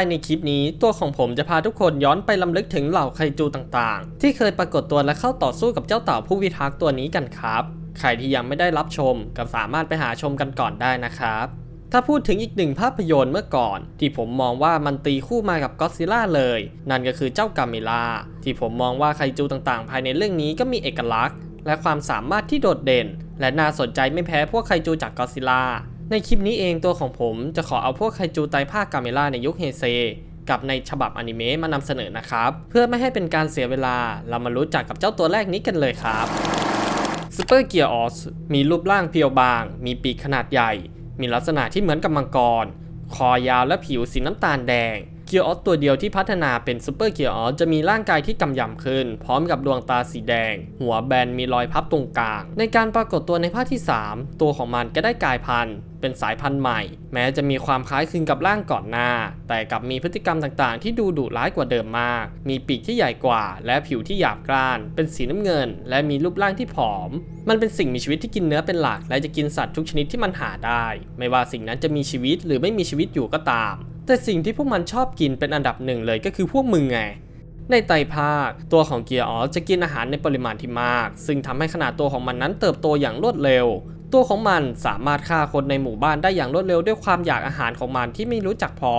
ภายในคลิปนี้ตัวของผมจะพาทุกคนย้อนไปลำลึกถึงเหล่าไคจูต่างๆ ที่เคยปรากฏตัวและเข้าต่อสู้กับเจ้าเต่าผู้พิทักษ์ตัวนี้กันครับ ใครที่ยังไม่ได้รับชมก็สามารถไปหาชมกันก่อนได้นะครับ ถ้าพูดถึงอีกหนึ่งภาพยนตร์เมื่อก่อน ที่ผมมองว่ามันตีคู่มากับก็อดซิล่าเลย นั่นก็คือเจ้ากามิล่าที่ผมมองว่าไคจูต่างๆ ภายในเรื่องนี้ก็มีเอกลักษณ์ และความสามารถที่โดดเด่น และน่าสนใจไม่แพ้พวกไคจูจากก็อดซิล่า ในคลิปนี้เองตัวของผมจะขอเอาพวกไคจูไตภาคกาเมล่าในยุคเฮเซกับในฉบับอนิเมะมานำเสนอนะครับ เพื่อไม่ให้เป็นการเสียเวลาเรามารู้จักกับเจ้าตัวแรกนี้กันเลยครับซูเปอร์เกียร์ออสมีรูปร่างเพียวบาง มีปีกขนาดใหญ่ มีลักษณะที่เหมือนกับมังกร คอยาวและผิวสีน้ำตาลแดง เกียร์ออสตัวเดียวที่พัฒนาเป็นซูเปอร์เกียร์ออสจะมีร่างกายที่กำยำขึ้น พร้อมกับดวงตาสีแดง หัวแบนมีรอยพับตรงกลาง ในการปรากฏตัวในภาคที่ 3 ตัวของมันก็ได้กลายพันธุ์เป็นสายพันธุ์ใหม่ แม้จะมีความคล้ายคลึงกับร่างก่อนหน้า แต่กลับมีพฤติกรรมต่างๆ ที่ดูดุร้ายกว่าเดิมมาก มีปีกที่ใหญ่กว่า และผิวที่หยาบกร้าน เป็นสีน้ำเงิน และมีรูปร่างที่ผอม มันเป็นสิ่งมีชีวิตที่กินเนื้อเป็นหลัก และจะกินสัตว์ทุกชนิดที่มันหาได้ ไม่ว่าสิ่งนั้นจะมีชีวิตหรือไม่มีชีวิตอยู่ก็ตาม แต่สิ่งที่พวกมันชอบกินเป็นอันดับหนึ่งเลยก็คือพวกมึงไง ในไตภาค ตัวของเกียร์ออสจะกินอาหารในปริมาณที่มาก ซึ่งทำให้ขนาดตัวของมันนั้นเติบโตอย่างรวดเร็ว ตัวของมันสามารถฆ่าคนในหมู่บ้านได้อย่างรวดเร็วด้วยความอยากอาหารของมันที่ไม่รู้จักพอ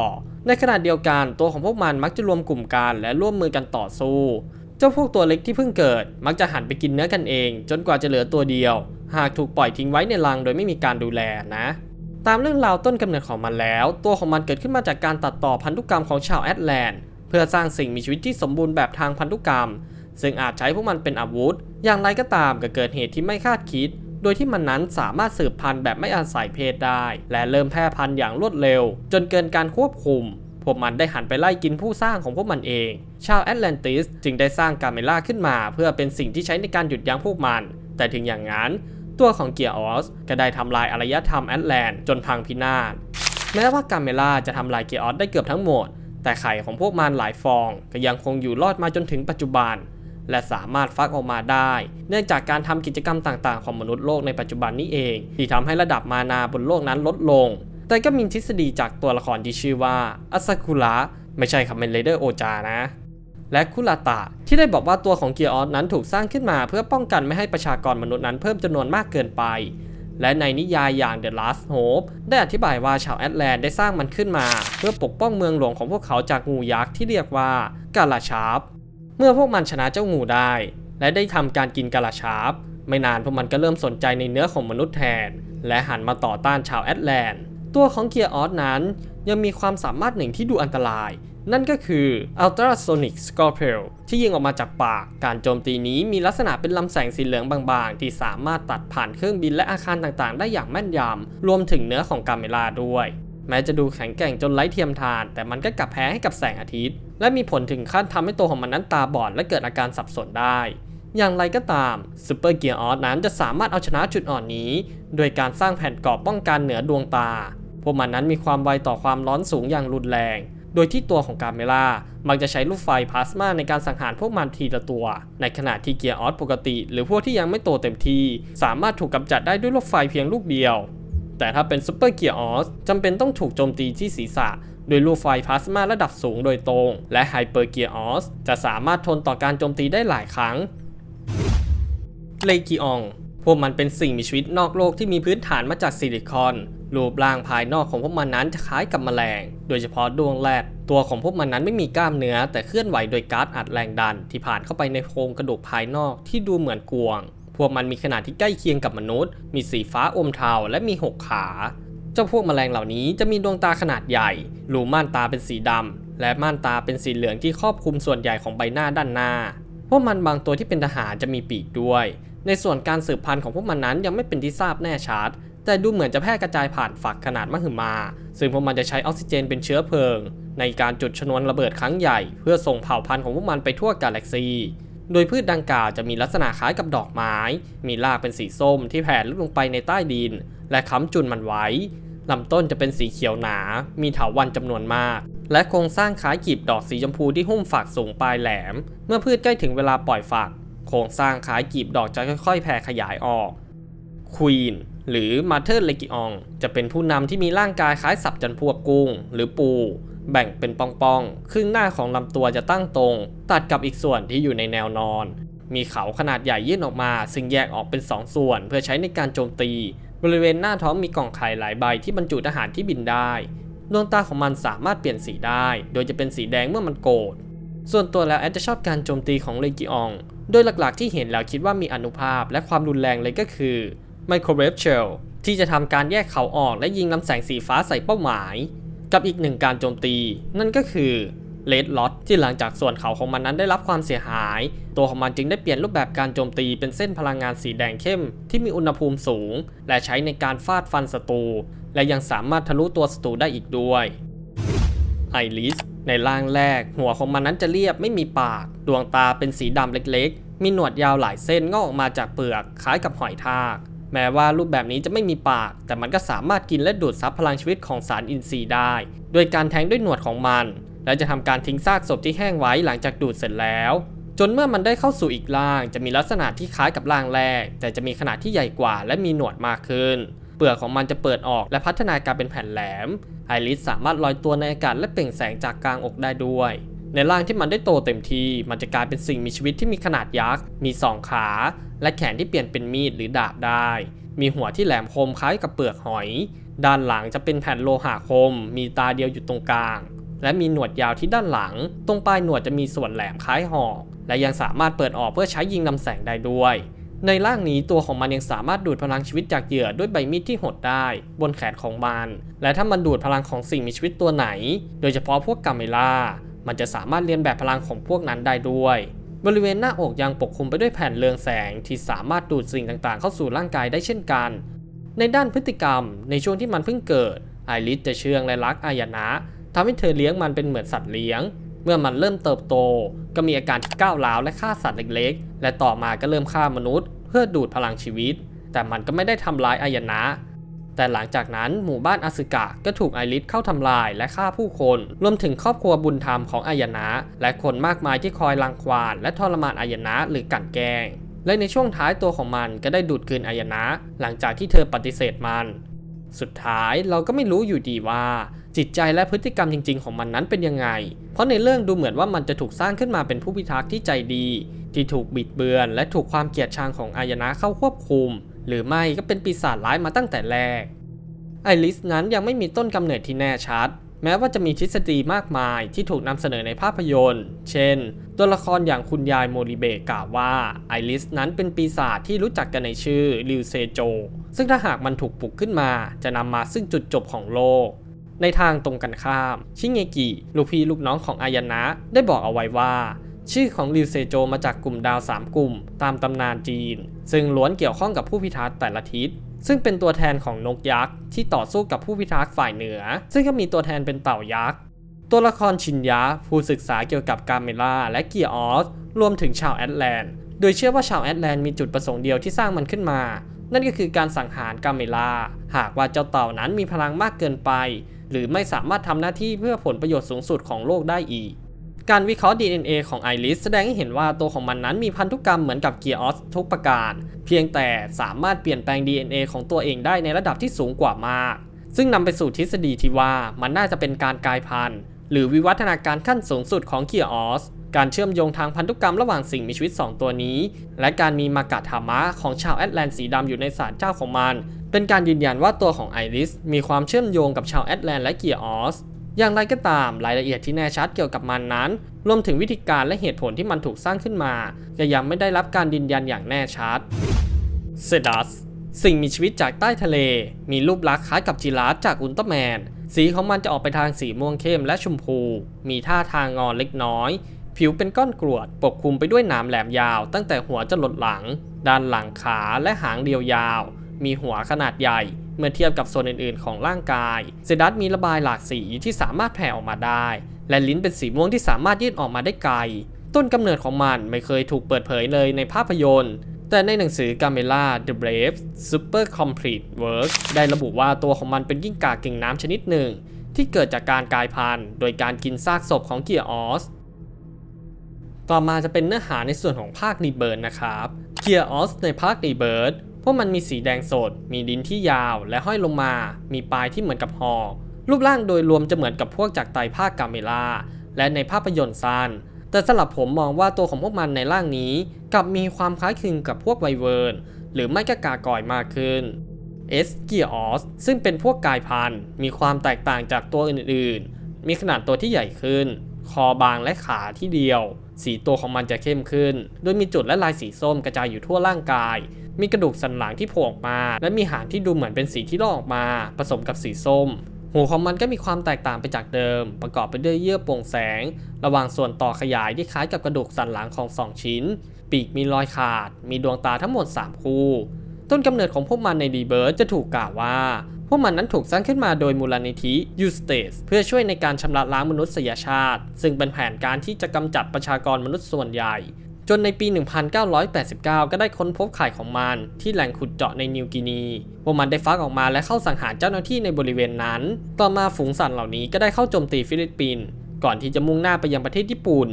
ในขณะเดียวกันตัวของพวกมันมักจะรวมกลุ่มกันและร่วมมือกันต่อสู้ เจ้าพวกตัวเล็กที่เพิ่งเกิด มักจะหันไปกินเนื้อกันเอง จนกว่าจะเหลือตัวเดียว หากถูกปล่อยทิ้งไว้ในรังโดยไม่มีการดูแลนะ ตามเรื่องราวต้นกำเนิดของมันแล้ว ตัวของมันเกิดขึ้นมาจากการตัดต่อพันธุกรรมของชาวแอตแลนด์เพื่อสร้างสิ่งมีชีวิตที่สมบูรณ์แบบทางพันธุกรรม ซึ่งอาจใช้พวกมันเป็นอาวุธ อย่างไรก็ตามก็เกิดเหตุที่ไม่คาดคิด โดยที่มันนั้นสามารถสืบพันธุ์แบบไม่อาศัยเพศได้ และเริ่มแพร่พันธุ์อย่างรวดเร็ว จนเกินการควบคุม พวกมันได้หันไปไล่กินผู้สร้างของพวกมันเอง ชาวแอตแลนติสจึงได้สร้างกาเมล่าขึ้นมา เพื่อเป็นสิ่งที่ใช้ในการหยุดยั้งพวกมัน แต่ถึงอย่างนั้น ตัวของเกียร์ออสก็ได้ทำลายอารยธรรมแอตแลนด์จนพังพินาศ แม้ว่ากาเมล่าจะทำลายเกียร์ออสได้เกือบทั้งหมด แต่ไข่ของพวกมันหลายฟองก็ยังคงอยู่รอดมาจนถึงปัจจุบัน และสามารถฟักออกมาได้ เนื่องจากการทำกิจกรรมต่างๆ ของมนุษย์โลกในปัจจุบันนี้เอง ที่ทำให้ระดับมานาบนโลกนั้นลดลง แต่ก็มีทฤษฎีจากตัวละครที่ชื่อว่าอัสกุระไม่ใช่คาเมนเรเดอร์โอจานะ และคุราตะ ที่ได้บอกว่าตัวของเกียร์ออสนั้นถูกสร้างขึ้นมาเพื่อป้องกันไม่ให้ประชากรมนุษย์นั้นเพิ่มจำนวนมากเกินไป และในนิยายอย่าง The Last Hope ได้อธิบายว่าชาวแอตแลนด์ได้สร้างมันขึ้นมา เพื่อปกป้องเมืองหลวงของพวกเขาจากงูยักษ์ที่เรียกว่ากาลาชาร์ปเมื่อพวกมันชนะเจ้างูได้ และได้ทำการกินกาลาชาร์ปไม่นานพวกมันก็เริ่มสนใจในเนื้อของมนุษย์แทน และหันมาต่อต้านชาวแอตแลนด์ตัวของเกียร์ออสนั้นยังมีความสามารถหนึ่งที่ดูอันตราย นั่นก็คือ Ultrasonic Scorpio ที่ยิงออกมาจากปาก การโจมตีนี้มีลักษณะเป็นลำแสงสีเหลืองบางๆ ที่สามารถตัดผ่านเครื่องบินและอาคารต่างๆ ได้อย่างแม่นยำ รวมถึงเนื้อของกาเมล่าด้วย แม้จะดูแข็งแกร่งจนไร้เทียมทาน แต่มันก็กลับแพ้ให้กับแสงอาทิตย์ และมีผลถึงขั้นทำให้ตัวของมันนั้นตาบอดและเกิดอาการสับสนได้อย่างไรก็ตามซูเปอร์เกียร์ออสนั้นจะสามารถเอาชนะจุดอ่อนนี้ โดยการสร้างแผ่นกรอบป้องกันเหนือดวงตา พวกมันนั้นมีความไวต่อความร้อนสูงอย่างรุนแรง ดยที่ตัวของกาเมล่ามักจะใช้ลูกไฟพลาสมาในการสังหารพวกมันทีละตัว ในขณะที่เกียร์ออสปกติ หรือพวกที่ยังไม่โตเต็มที่ สามารถถูกกำจัดได้ด้วยลูกไฟเพียงลูกเดียว แต่ถ้าเป็นซูเปอร์เกียร์ออสจำเป็นต้องถูกโจมตีที่ศีรษะโดยลูกไฟพลาสมาระดับสูงโดยตรง และไฮเปอร์เกียร์ออสจะสามารถทนต่อการโจมตีได้หลายครั้งเลกิอองพวกมันเป็นสิ่งมีชีวิตนอกโลกที่มีพื้นฐานมาจากซิลิคอน รูปร่างภายนอกของพวกมันนั้นจะคล้ายกับแมลง โดยเฉพาะดวงแรด ตัวของพวกมันนั้นไม่มีกล้ามเนื้อ แต่เคลื่อนไหวโดยก๊าซอัดแรงดัน ที่ผ่านเข้าไปในโครงกระดูกภายนอกที่ดูเหมือนกวง พวกมันมีขนาดที่ใกล้เคียงกับมนุษย์ มีสีฟ้าอมเทาและมีหกขา เจ้าพวกแมลงเหล่านี้จะมีดวงตาขนาดใหญ่ รูม่านตาเป็นสีดำ และม่านตาเป็นสีเหลืองที่ครอบคลุมส่วนใหญ่ของใบหน้าด้านหน้า พวกมันบางตัวที่เป็นทหารจะมีปีกด้วย ในส่วนการสืบพันธุ์ของพวกมันนั้นยังไม่เป็นที่ทราบแน่ชัด แต่ดูเหมือนจะแพร่กระจายผ่านฝักขนาดมหึมา ซึ่งพวกมันจะใช้ออกซิเจนเป็นเชื้อเพลิง ในการจุดชนวนระเบิดครั้งใหญ่ เพื่อส่งเผ่าพันธุ์ของพวกมันไปทั่วกาแล็กซี โดยพืชดังกล่าวจะมีลักษณะคล้ายกับดอกไม้ มีรากเป็นสีส้มที่แผ่ลึกลงไปในใต้ดิน และค้ำจุนมันไว้ลำต้นจะเป็นสีเขียวหนา มีเถาวัลย์จำนวนมาก และโครงสร้างคล้ายกีบดอกสีชมพูที่หุ้มฝักสูงปลายแหลม เมื่อพืชใกล้ถึงเวลาปล่อยฝัก โครงสร้างคล้ายกีบดอกจะค่อยๆ แผ่ขยายออกควีน หรือมาเธอร์เลกิออง จะเป็นผู้นำที่มีร่างกายคล้ายสับจันพวกกุ้ง หรือปู แบ่งเป็นปองๆ ครึ่งหน้าของลำตัวจะตั้งตรง ตัดกับอีกส่วนที่อยู่ในแนวนอน มีเขาขนาดใหญ่ยื่นออกมา ซึ่งแยกออกเป็น 2 ส่วน เพื่อใช้ในการโจมตี บริเวณหน้าท้องมีกล่องไข่หลายใบที่บรรจุทหารที่บินได้ดวงตาของมันสามารถเปลี่ยนสีได้ โดยจะเป็นสีแดงเมื่อมันโกรธ ส่วนตัวแล้วแอดจะชอบการโจมตีของเลกิออง โดยหลักๆที่เห็นแล้วคิดว่ามีอนุภาพและความรุนแรงเลยก็คือ Microwave Shell ที่จะทำการแยกเขาออกและยิงลำแสงสีฟ้าใส่เป้าหมาย กับอีกหนึ่งการโจมตี นั่นก็คือเลดล็อตที่หลังจากส่วนเขาของมันนั้นได้รับความเสียหาย ตัวของมันจึงได้เปลี่ยนรูปแบบการโจมตีเป็นเส้นพลังงานสีแดงเข้ม ที่มีอุณหภูมิสูง และใช้ในการฟาดฟันศัตรู และยังสามารถทะลุตัวศัตรูได้อีกด้วยไอริสในร่างแรก หัวของมันนั้นจะเรียบไม่มีปาก ดวงตาเป็นสีดำเล็กๆ มีหนวดยาวหลายเส้นงอกออกมาจากเปลือกคล้ายกับหอยทาก แม้ว่ารูปแบบนี้จะไม่มีปาก แต่มันก็สามารถกินและดูดซับพลังชีวิตของสารอินทรีย์ได้ โดยการแทงด้วยหนวดของมัน และจะทำการทิ้งซากศพที่แห้งไว้หลังจากดูดเสร็จแล้ว จนเมื่อมันได้เข้าสู่อีกร่างจะมีลักษณะที่คล้ายกับร่างแรก แต่จะมีขนาดที่ใหญ่กว่า และมีหนวดมากขึ้น เปลือกของมันจะเปิดออกและพัฒนาการเป็นแผ่นแหลมไอริสสามารถลอยตัวในอากาศและเปล่งแสงจากกลางอกได้ด้วย ในร่างที่มันได้โตเต็มที่ มันจะกลายเป็นสิ่งมีชีวิตที่มีขนาดยักษ์ มีสองขา และแขนที่เปลี่ยนเป็นมีดหรือดาบได้ มีหัวที่แหลมคมคล้ายกับเปลือกหอย ด้านหลังจะเป็นแผ่นโลหะคม มีตาเดียวอยู่ตรงกลาง และมีหนวดยาวที่ด้านหลัง ตรงปลายหนวดจะมีส่วนแหลมคล้ายหอก และยังสามารถเปิดออกเพื่อใช้ยิงลำแสงได้ด้วย ในร่างนี้ตัวของมันยังสามารถดูดพลังชีวิตจากเหยื่อด้วยใบมีดที่หดได้ บนแขนของมัน และถ้ามันดูดพลังของสิ่งมีชีวิตตัวไหน โดยเฉพาะพวกกาเมล่า มันจะสามารถเรียนแบบพลังของพวกนั้นได้ด้วย บริเวณหน้าอกยังปกคลุมไปด้วยแผ่นเรืองแสงที่สามารถดูดสิ่งต่างๆ เข้าสู่ร่างกายได้เช่นกัน ในด้านพฤติกรรม ในช่วงที่มันเพิ่งเกิด ไอริสจะเชื่องและรักอายนะทำให้เธอเลี้ยงมันเป็นเหมือนสัตว์เลี้ยง เมื่อมันเริ่มเติบโต ก็มีอาการที่ก้าวร้าวและฆ่าสัตว์เล็กๆ และต่อมาก็เริ่มฆ่ามนุษย์ เพื่อดูดพลังชีวิต แต่มันก็ไม่ได้ทำร้ายอายนะ แต่หลังจากนั้นหมู่บ้านอาสึกะก็ถูกไอริสเข้าทำลายและฆ่าผู้คน รวมถึงครอบครัวบุญธรรมของอายนะ และคนมากมายที่คอยรังควานและทรมานอายนะหรือกั่นแกล้ง และในช่วงท้ายตัวของมันก็ได้ดูดกลืนอายนะ หลังจากที่เธอปฏิเสธมัน สุดท้ายเราก็ไม่รู้อยู่ดีว่า จิตใจและพฤติกรรมจริง ๆ ของมันนั้นเป็นยังไง เพราะในเรื่องดูเหมือนว่ามันจะถูกสร้างขึ้นมาเป็นผู้พิทักษ์ที่ใจดี ที่ถูกบิดเบือน และถูกความเกลียดชังของอายนะเข้าควบคุม หรือไม่ก็เป็นปีศาจร้ายมาตั้งแต่แรก ไอริสนั้นยังไม่มีต้นกำเนิดที่แน่ชัด แม้ว่าจะมีทฤษฎีมากมายที่ถูกนำเสนอในภาพยนตร์ เช่น ตัวละครอย่างคุณยายโมริเบะกล่าวว่าไอริสนั้นเป็นปีศาจที่รู้จักกันในชื่อริวเซโจ ซึ่งถ้าหากมันถูกปลุกขึ้นมาจะนำมาซึ่งจุดจบของโลกในทางตรงกันข้าม ชิเงกิ ลูกพี่ลูกน้องของอายนะ ได้บอกเอาไว้ว่า ชื่อของริวเซโจมาจากกลุ่มดาว3กลุ่ม ตามตำนานจีน ซึ่งล้วนเกี่ยวข้องกับผู้พิทักษ์แต่ละทิศ ซึ่งเป็นตัวแทนของนกยักษ์ที่ต่อสู้กับผู้พิทักษ์ฝ่ายเหนือ ซึ่งก็มีตัวแทนเป็นเต่ายักษ์ ตัวละครชินยะผู้ศึกษาเกี่ยวกับกาเมล่าและเกียร์ออสรวมถึงชาวแอตแลนด์โดยเชื่อว่าชาวแอตแลนด์มีจุดประสงค์เดียวที่สร้างมันขึ้นมา นั่นก็คือการสังหารกาเมล่าหากว่าเจ้าเต่านั้นมีพลังมากเกินไป หรือไม่สามารถทำหน้าที่เพื่อผลประโยชน์สูงสุดของโลกได้อีก การวิเคราะห์ DNA ของไอริสแสดงให้เห็นว่าตัวของมันนั้นมีพันธุกรรมเหมือนกับเกียร์ออสทุกประการ เพียงแต่สามารถเปลี่ยนแปลง DNA ของตัวเองได้ในระดับที่สูงกว่ามาก ซึ่งนำไปสู่ทฤษฎีที่ว่ามันน่าจะเป็นการกลายพันธุ์หรือวิวัฒนาการขั้นสูงสุดของเกียร์ออส การเชื่อมโยงทางพันธุกรรมระหว่างสิ่งมีชีวิต 2 ตัวนี้ และการมีมากาธามะของชาวแอตแลนด์สีดำอยู่ในศาลเจ้าของมัน เป็นการยืนยันว่าตัวของไอริสมีความเชื่อมโยงกับชาวแอตแลนด์และเกียร์ออส อย่างไรก็ตามรายละเอียดที่แน่ชัดเกี่ยวกับมันนั้น รวมถึงวิธีการและเหตุผลที่มันถูกสร้างขึ้นมาก็ยังไม่ได้รับการยืนยันอย่างแน่ชัดเซดัสสิ่งมีชีวิตจากใต้ทะเล มีรูปลักษณ์คล้ายกับจิราฟจากอุลตร้าแมน สีของมันจะออกไปทางสีม่วงเข้มและชมพู มีท่าทางงอนเล็กน้อย ผิวเป็นก้อนกรวด ปกคลุมไปด้วยหนามแหลมยาว ตั้งแต่หัวจรดหลัง ด้านหลังขาและหางเดียวยาว มีหัวขนาดใหญ่ เมื่อเทียบกับส่วนอื่นๆ ของร่างกายเซดัสมีระบายหลากสีที่สามารถแผ่ออกมาได้ และลิ้นเป็นสีม่วงที่สามารถยืดออกมาได้ไกล ต้นกำเนิดของมันไม่เคยถูกเปิดเผยเลยในภาพยนตร์ แต่ในหนังสือ Gamela The Brave Super Complete Works ได้ระบุว่าตัวของมันเป็นกิ้งก่าเก่งน้ำชนิดหนึ่ง ที่เกิดจากการกลายพันธุ์ โดยการกินซากศพของเกียร์ออสต่อมาจะเป็นเนื้อหาในส่วนของภาครีเบิร์ดนะครับเกียร์ออสในภาครีเบิร์ด พวกมันมีสีแดงสด มีลิ้นที่ยาวและห้อยลงมา มีปลายที่เหมือนกับหอกรูปร่างโดยรวมจะเหมือนกับพวกจากไตรภาคกาเมล่าและในภาพยนตร์สั้นแต่สำหรับผมมองว่าตัวของพวกมันในร่างนี้กลับมีความคล้ายคลึงกับพวกไวเวิร์นหรือไม่ก็กากอยมากขึ้นเอสเกียออสซึ่งเป็นพวกกายพันธุ์มีความแตกต่างจากตัวอื่นๆ มีขนาดตัวที่ใหญ่ขึ้น คอบางและขาที่เดียว สีตัวของมันจะเข้มขึ้น โดยมีจุดและลายสีส้มกระจายอยู่ทั่วร่างกาย มีกระดูกสันหลังที่โผล่ออกมา และมีหางที่ดูเหมือนเป็นสีที่ลอกออกมา ผสมกับสีส้มหูของมันก็มีความแตกต่างไปจากเดิม ประกอบไปด้วยเยื่อโปร่งแสง ระหว่างส่วนต่อขยายที่คล้ายกับกระดูกสันหลังของสองชิ้น ปีกมีรอยขาด มีดวงตาทั้งหมด 3 คู่ ต้นกำเนิดของพวกมันในดีเบิร์จะถูกกล่าวว่า พวกมันนั้นถูกสร้างขึ้นมาโดยมูลนิธิยูสเตสเพื่อช่วยในการชำระล้างมนุษยชาติ ซึ่งเป็นแผนการที่จะกำจัดประชากรมนุษย์ส่วนใหญ่ จนในปี 1989 ก็ได้ค้นพบไข่ของมัน ที่แหล่งขุดเจาะในนิวกินีพวกมันได้ฟักออกมาและเข้าสังหารเจ้าหน้าที่ในบริเวณนั้น ต่อมาฝูงสัตว์เหล่านี้ก็ได้เข้าโจมตีฟิลิปปินส์ก่อนที่จะมุ่งหน้าไปยังประเทศญี่ปุ่น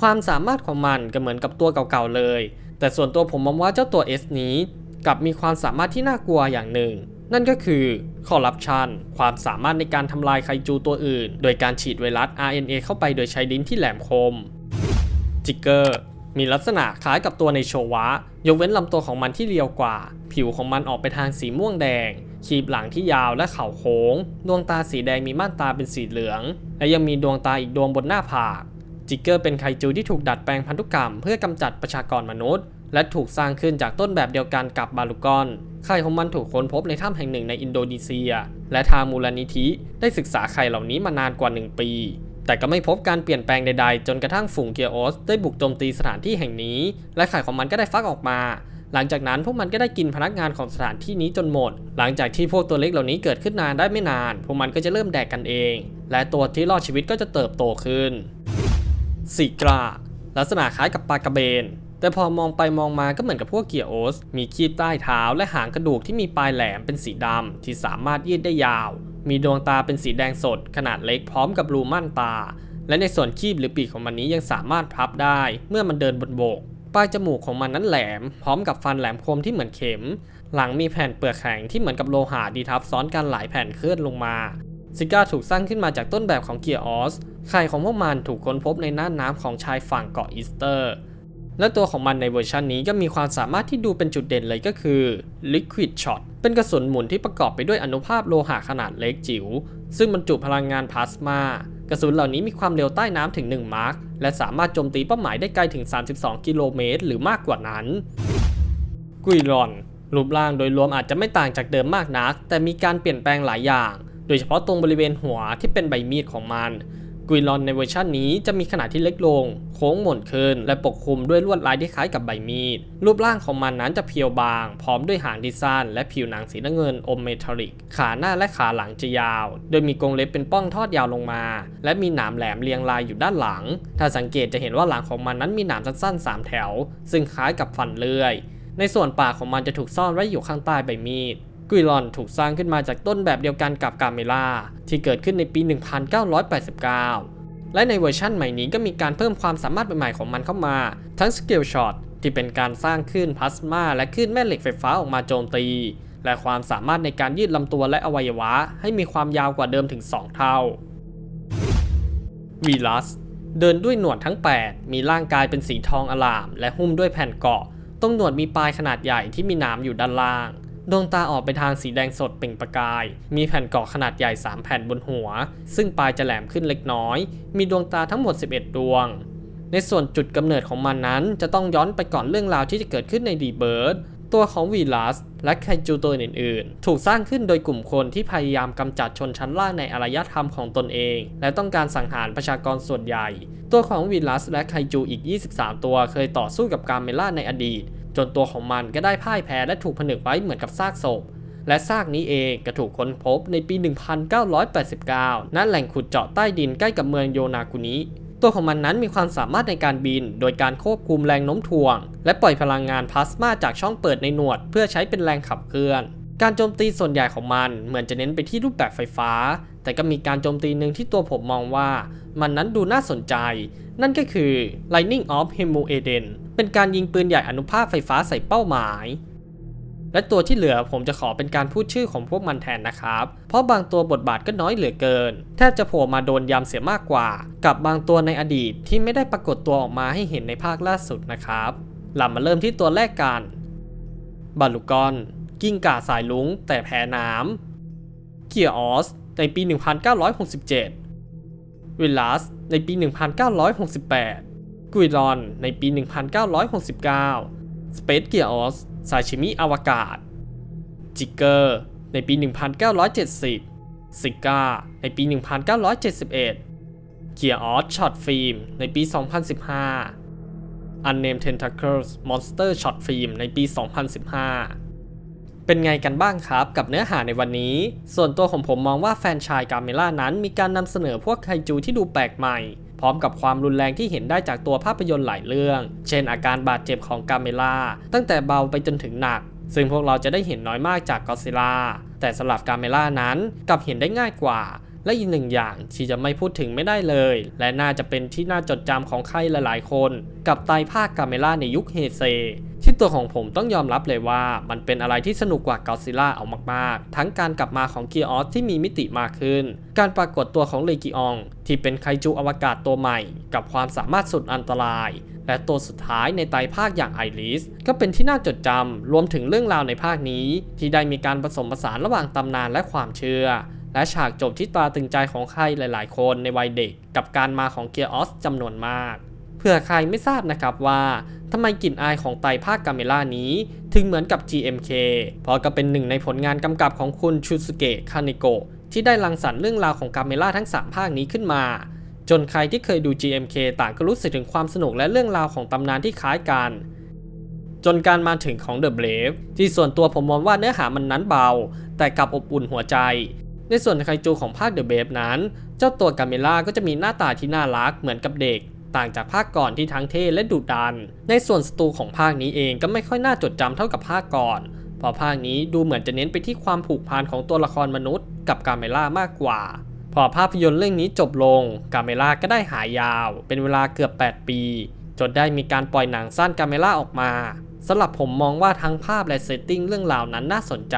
ความสามารถของมันก็เหมือนกับตัวเก่าๆเลย แต่ส่วนตัวผมมองว่าเจ้าตัว S นี้กลับมีความสามารถที่น่ากลัวอย่างหนึ่ง นั่นก็คือคอร์รัปชันความสามารถในการทำลายไคจูตัวอื่น โดยการฉีดไวรัส RNA เข้าไปโดยใช้ลิ้นที่แหลมคมจิกเกอร์ มีลักษณะคล้ายกับตัวในโชวะ ยกเว้นลำตัวของมันที่เรียวกว่า ผิวของมันออกไปทางสีม่วงแดงขีบหลังที่ยาวและเข่าโค้ง ดวงตาสีแดงมีม่านตาเป็นสีเหลือง และยังมีดวงตาอีกดวงบนหน้าผาก จิกเกอร์เป็นไคจูที่ถูกดัดแปลงพันธุกรรมเพื่อกำจัดประชากรมนุษย์ และถูกสร้างขึ้นจากต้นแบบเดียวกันกับบาลูกอนไข่ของมันถูกค้นพบในถ้ำแห่งหนึ่งในอินโดนีเซีย และทางมูลนิธิได้ศึกษาไข่เหล่านี้มานานกว่า 1 ปี แต่ก็ไม่พบการเปลี่ยนแปลงใดๆ จนกระทั่งฝูงเกียร์ออสได้บุกโจมตีสถานที่แห่งนี้ และไข่ของมันก็ได้ฟักออกมา หลังจากนั้นพวกมันก็ได้กินพนักงานของสถานที่นี้จนหมด หลังจากที่พวกตัวเล็กเหล่านี้เกิดขึ้นนานได้ไม่นาน พวกมันก็จะเริ่มแดกกันเอง และตัวที่รอดชีวิตก็จะเติบโตขึ้นสีกราลักษณะคล้ายกับปลากระเบน แต่พอมองไปมองมาก็เหมือนกับพวกเกียร์โอส มีคีบใต้เท้าและหางกระดูกที่มีปลายแหลมเป็นสีดำที่สามารถยืดได้ยาว มีดวงตาเป็นสีแดงสดขนาดเล็กพร้อมกับรูม่านตา และในส่วนคีบหรือปีกของมันนี้ยังสามารถพับได้เมื่อมันเดินบนโบกปลายจมูกของมันนั้นแหลม พร้อมกับฟันแหลมคมที่เหมือนเข็ม หลังมีแผ่นเปลือกแข็งที่เหมือนกับโลหะดีทับซ้อนกันหลายแผ่นเคลื่อนลงมาซิก้าถูกสร้างขึ้นมาจากต้นแบบของเกียร์ออสไข่ของพวกมันถูกค้นพบในน่านน้ำของชายฝั่งเกาะอีสเตอร์ และตัวของมันในเวอร์ชันนี้ก็มีความสามารถที่ดูเป็นจุดเด่นเลยก็คือ Liquid Shot เป็นกระสุนหมุนที่ประกอบไปด้วยอนุภาคโลหะขนาดเล็กจิ๋ว ซึ่งบรรจุพลังงานพลาสมากระสุนเหล่านี้มีความเร็วใต้น้ำถึง 1 มาร์คและสามารถโจมตีเป้าหมายได้ไกลถึง 32 กิโลเมตร หรือมากกว่านั้น กุยรอน รูปร่างโดยรวมอาจจะไม่ต่างจากเดิมมากนัก แต่มีการเปลี่ยนแปลงหลายอย่าง โดยเฉพาะตรงบริเวณหัวที่เป็นใบมีดของมัน กุยรอนในเวอร์ชันนี้จะมีขนาดที่เล็กลง โค้งหม่นขึ้นและปกคลุมด้วยลวดลายที่คล้ายกับใบมีด รูปร่างของมันนั้นจะเพียวบาง พร้อมด้วยหางที่สั้นและผิวหนังสีน้ำเงินอมเมทัลลิก ขาหน้าและขาหลังจะยาว โดยมีกรงเล็บเป็นป้องทอดยาวลงมา และมีหนามแหลมเรียงรายอยู่ด้านหลัง ถ้าสังเกตจะเห็นว่าหลังของมันนั้นมีหนามสั้นๆ 3 แถว ซึ่งคล้ายกับฟันเลื่อย ในส่วนปากของมันจะถูกซ่อนไว้อยู่ข้างใต้ใบมีด กุยลอนถูกสร้างขึ้นมาจากต้นแบบเดียวกันกับกาเมล่าที่เกิดขึ้นในปี 1989 และในเวอร์ชั่นใหม่นี้ก็มีการเพิ่มความสามารถใหม่ๆของมันเข้ามา ทั้งสกิลช็อตที่เป็นการสร้างคลื่นพลาสมาและคลื่นแม่เหล็กไฟฟ้าออกมาโจมตี และความสามารถในการยืดลำตัวและอวัยวะ ให้มีความยาวกว่าเดิมถึง 2 เท่าวีลัสเดินด้วยหนวดทั้ง 8 มีร่างกายเป็นสีทองอลาม และหุ้มด้วยแผ่นเกาะ ตรงหนวดมีปลายขนาดใหญ่ที่มีหนามอยู่ด้านล่าง ดวงตาออกไปทางสีแดงสดเปล่งประกาย มีแผ่นเกาะขนาดใหญ่ 3 แผ่นบนหัว ซึ่งปลายจะแหลมขึ้นเล็กน้อย มีดวงตาทั้งหมด 11 ดวง ในส่วนจุดกำเนิดของมันนั้นจะต้องย้อนไปก่อนเรื่องราวที่จะเกิดขึ้นในดีเบิร์ดตัวของวีลัสและไคจูตัวอื่นๆ ถูกสร้างขึ้นโดยกลุ่มคนที่พยายามกำจัดชนชั้นล่างในอารยธรรมของตนเอง และต้องการสังหารประชากรส่วนใหญ่ ตัวของวีลัสและไคจูอีก 23 ตัวเคยต่อสู้กับการเมล่าในอดีต จนตัวของมันก็ได้พ่ายแพ้และถูกผนึกไว้เหมือนกับซากศพ และซากนี้เองก็ถูกค้นพบในปี 1989 ณ แหล่งขุดเจาะใต้ดินใกล้กับเมืองโยนากุนิตัวของมันนั้นมีความสามารถในการบิน โดยการควบคุมแรงโน้มถ่วง และปล่อยพลังงานพลาสมาจากช่องเปิดในหนวด เพื่อใช้เป็นแรงขับเคลื่อน การโจมตีส่วนใหญ่ของมันเหมือนจะเน้นไปที่รูปแบบไฟฟ้า แต่ก็มีการโจมตีหนึ่งที่ตัวผมมองว่า มันนั้นดูน่าสนใจ นั่นก็คือ Lightning of h e m o e d e n เป็นการยิงปืนใหญ่อนุภาคไฟฟ้าใส่เป้าหมาย และตัวที่เหลือผมจะขอเป็นการพูดชื่อของพวกมันแทนนะครับ เพราะบางตัวบทบาทก็น้อยเหลือเกิน แทบจะโผล่มาโดนยำเสียมากกว่า กับบางตัวในอดีตที่ไม่ได้ปรากฏตัวออกมาให้เห็นในภาคล่าสุดนะครับเรามาเริ่มที่ตัวแรกกันบาลูกอนกิ้งก่าสายลุงแต่แพ้น้ำเกียร์ออสในปี 1967 วิลลัสในปี 1968 กุยรอนในปี 1969สเปซเกียร์ออสซาชิมิอวกาศ จิกเกอร์ในปี 1970 ซิก้าในปี 1971เกียร์ออสช็อตฟิล์มในปี 2015 Unnamed Tentacles Monster Short Film ในปี 2015 เป็นไงกันบ้างครับกับเนื้อหาในวันนี้ ส่วนตัวของผมมองว่าแฟนชายกาเมล่านั้นมีการนำเสนอพวกไคจูที่ดูแปลกใหม่ พร้อมกับความรุนแรงที่เห็นได้จากตัวภาพยนตร์หลายเรื่อง เช่นอาการบาดเจ็บของกาเมล่าตั้งแต่เบาไปจนถึงหนัก ซึ่งพวกเราจะได้เห็นน้อยมากจากกอซิล่าแต่สำหรับกาเมล่านั้นกลับเห็นได้ง่ายกว่าและอีกหนึ่งอย่างที่จะไม่พูดถึงไม่ได้เลย และน่าจะเป็นที่น่าจดจำของใครหลายๆ คน กับไตรภาคกาเมล่าในยุคเฮเซ ตัวของผมต้องยอมรับเลยว่า มันเป็นอะไรที่สนุกกว่ากอซิล่าเอามากๆ ทั้งการกลับมาของเกียร์ออสที่มีมิติมากขึ้น การปรากฏตัวของเลกิออง ที่เป็นไคจูอวกาศตัวใหม่ กับความสามารถสุดอันตราย และตัวสุดท้ายในไตรภาคอย่างไอริสก็เป็นที่น่าจดจำรวมถึงเรื่องราวในภาคนี้ ที่ได้มีการผสมผสานระหว่างตำนานและความเชื่อและฉากจบที่ตาตึงใจของใครหลาย ๆ คนในวัยเด็ก กับการมาของเกียร์ออสจำนวนมาก เผื่อใครไม่ทราบนะครับว่าทำไมกลิ่นอายของไตภาคกาเมล่านี้ ถึงเหมือนกับ GMK เพราะก็เป็นหนึ่งในผลงานกำกับของคุณชูสเกะคานิโกะที่ได้รังสรรค์เรื่องราวของกาเมล่าทั้ง 3 ภาคนี้ขึ้นมา จนใครที่เคยดู GMK ต่างก็รู้สึกถึงความสนุกและเรื่องราวของตำนานที่คล้ายกัน จนการมาถึงของ The Brave ที่ส่วนตัวผมมองว่าเนื้อหามันนั้นเบา แต่กลับอบอุ่นหัวใจ ในส่วนไคจูของภาค The Brave นั้น เจ้าตัวกาเมล่าก็จะมีหน้าตาที่น่ารักเหมือนกับเด็ก ต่างจากภาคก่อนที่ทั้งเท่และดุดัน ในส่วนสตูของภาคนี้เองก็ไม่ค่อยน่าจดจำเท่ากับภาคก่อน เพราะภาคนี้ดูเหมือนจะเน้นไปที่ความผูกพันของตัวละครมนุษย์ กับกาเมล่ามากกว่า พอภาพยนตร์เรื่องนี้จบลง กาเมล่าก็ได้หายยาว เป็นเวลาเกือบ 8 ปี จนได้มีการปล่อยหนังสั้นกาเมล่าออกมาสำหรับผมมองว่าทั้งภาพและเซตติ้งเรื่องราวนั้นน่าสนใจ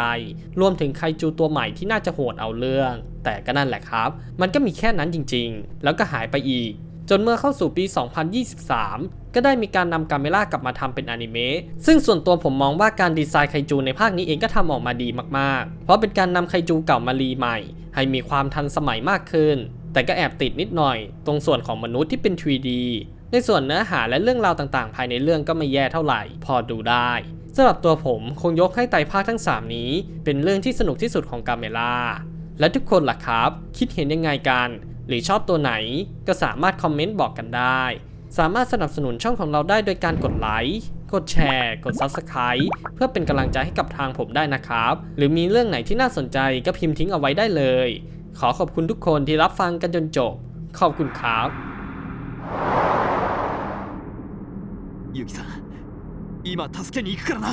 รวมถึงไคจูตัวใหม่ที่น่าจะโหดเอาเรื่อง แต่ก็นั่นแหละครับ มันก็มีแค่นั้นจริงๆ แล้วก็หายไปอีก จนเมื่อเข้าสู่ปี 2023 ก็ได้มีการนำกาเมล่ากลับมาทำเป็นอนิเมะ ซึ่งส่วนตัวผมมองว่าการดีไซน์ไคจูในภาคนี้เองก็ทำออกมาดีมากๆ เพราะเป็นการนำไคจูเก่ามารีใหม่ ให้มีความทันสมัยมากขึ้น แต่ก็แอบติดนิดหน่อย ตรงส่วนของมนุษย์ที่เป็น 3D ในส่วนเนื้อหาและเรื่องราวต่างๆ ภายในเรื่องก็ไม่แย่เท่าไหร่ พอดูได้สำหรับตัวผมคงยกให้ไตภาคทั้ง 3 นี้ เป็นเรื่องที่สนุกที่สุดของกาเมล่าและทุกคนล่ะครับ คิดเห็นยังไงกัน หรือชอบตัวไหนก็สามารถคอมเมนต์บอกกันได้ สามารถสนับสนุนช่องของเราได้โดยการกดไลค์กดแชร์ กด Subscribe เพื่อเป็นกำลังใจให้กับทางผมได้นะครับ หรือมีเรื่องไหนที่น่าสนใจก็พิมพ์ทิ้งเอาไว้ได้เลย ขอขอบคุณทุกคนที่รับฟังกันจนจบ ขอบคุณครับยูกิซัん今助けに行くからな